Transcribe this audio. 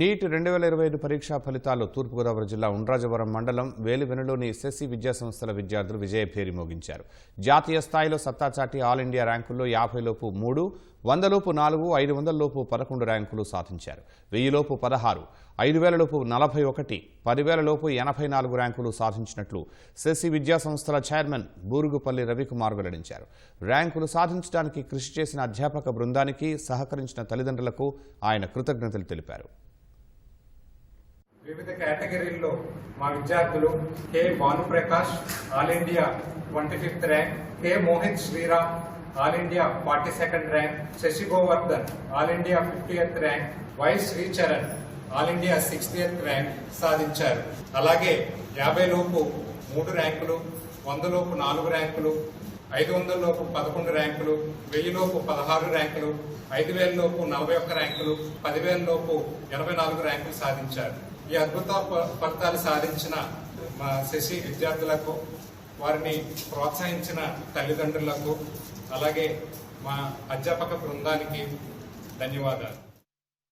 Neat రెండు వేల ఇరవై ఐదు పరీక్షా ఫలితాలు తూర్పుగోదావరి జిల్లా ఉండ్రాజవరం మండలం వేలువెనులోని ఎస్ఎస్సి విద్యాసంస్థల విద్యార్థులు విజయభేరి మోగించారు. జాతీయ స్థాయిలో సత్తాచాటి ఆల్ ఇండియా ర్యాంకుల్లో యాభైలోపు మూడు వందలోపు నాలుగు ఐదు వందలలోపు పదకొండు ర్యాంకులు సాధించారు. వెయ్యిలోపు పదహారు ఐదు వేలలోపు నలభై ఒకటి పదివేలలోపు ఎనభై నాలుగు ర్యాంకులు సాధించినట్లు సెస్సి విద్యాసంస్థల చైర్మన్ బూరుగుపల్లి రవికుమార్ వెల్లడించారు. ర్యాంకులు సాధించడానికి కృషి చేసిన అధ్యాపక బృందానికి సహకరించిన తల్లిదండ్రులకు ఆయన కృతజ్ఞతలు తెలిపారు. వివిధ కేటగిరీల్లో మా విద్యార్థులు K Bhanuprakash all India twenty fifth rank K Mohit Sriram all India forty second rank Sasi Govardhan all India fiftieth rank Y Sricharan all India sixtieth rank సాధించారు. అలాగే యాభై లోపు మూడు ర్యాంకులు వంద లోపు నాలుగు ర్యాంకులు ఐదు వందల లోపు పదకొండు ర్యాంకులు వెయ్యి లోపు పదహారు ర్యాంకులు ఐదు వేల లోపు నలభై ఒక్క ర్యాంకులు పదివేల లోపు ఎనభై నాలుగు ర్యాంకులు సాధించారు. ఈ అద్భుత ఫలితాలు సాధించిన మా శశి విద్యార్థులకు వారిని ప్రోత్సహించిన తల్లిదండ్రులకు అలాగే మా అధ్యాపక బృందానికి ధన్యవాదాలు.